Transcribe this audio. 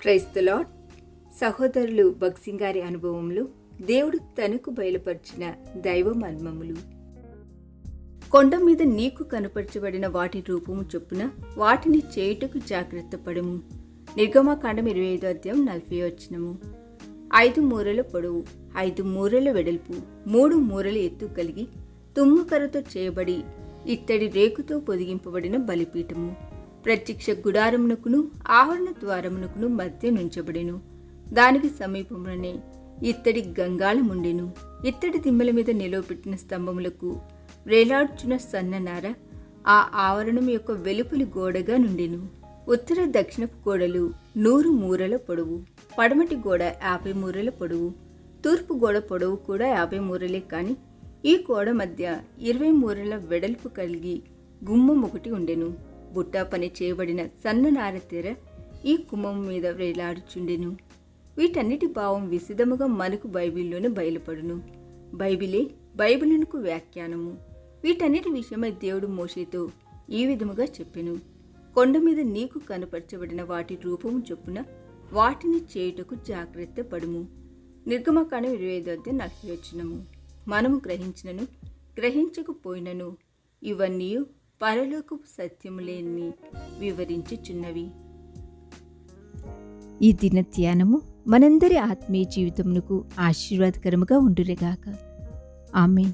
క్రైస్తలాడ్ సహోదరులు భక్సింగ్ గారి అనుభవములు దేవుడు తనకు బయలుపరిచిన దైవ మర్మములు. కొండ మీద నీకు కనపరచబడిన వాటి రూపము చొప్పున వాటిని చేయుటకు జాగ్రత్త పడము. నిర్గమాకాండం ఇరవై ఐదు అధ్యాయం నలభై వచ్చినము ఐదు మూరల పొడవు ఐదు మూరల వెడల్పు మూడు మూరల ఎత్తు కలిగి తుమ్ముకరతో చేయబడి ఇత్తడి రేకుతో పొదిగింపబడిన బలిపీఠము. ప్రత్యక్ష గుడారమునకును ఆవరణ ద్వారమునకును మధ్య నుంచబడెను. దానికి సమీపంలోనే ఇత్తడి గంగాళముండెను. ఇత్తడి దిమ్మల మీద నిలవపెట్టిన స్తంభములకు వేలాడుచున్న సన్ననార ఆ ఆవరణం యొక్క వెలుపలి గోడగా నుండెను. ఉత్తర దక్షిణపు గోడలు నూరు మూరల పొడవు పడమటి గోడ యాభై మూరల పొడవు తూర్పు గోడ పొడవు కూడా యాభై మూరలే కాని ఈ గోడ మధ్య ఇరవై మూరల వెడల్పు కలిగి గుమ్మం ఒకటి ఉండెను. బుట్టా పని చేయబడిన సన్ననార తెర ఈ కుమ్మం మీద వేలాడుచుండెను. వీటన్నిటి భావం విశదముగా మనకు బైబిల్లోనే బయలుపడును. బైబిలే బైబిలునకు వ్యాఖ్యానము. వీటన్నిటి విషయమై దేవుడు మోషేతో ఈ విధముగా చెప్పెను. కొండ మీద నీకు కనపరచబడిన వాటి రూపము చొప్పున వాటిని చేయుటకు జాగ్రత్త పడుము. నిర్గమకాండం ఇరవై ఐదు నలభై వచ్చినము మనము గ్రహించినను గ్రహించకపోయినను ఇవన్నీ పరలోకపు సత్యములేని వివరించుచున్నవి. ఈ దిన ధ్యానము మనందరి ఆత్మీయ జీవితమునకు ఆశీర్వాదకరముగా ఉండురేగాక ఆమెన్.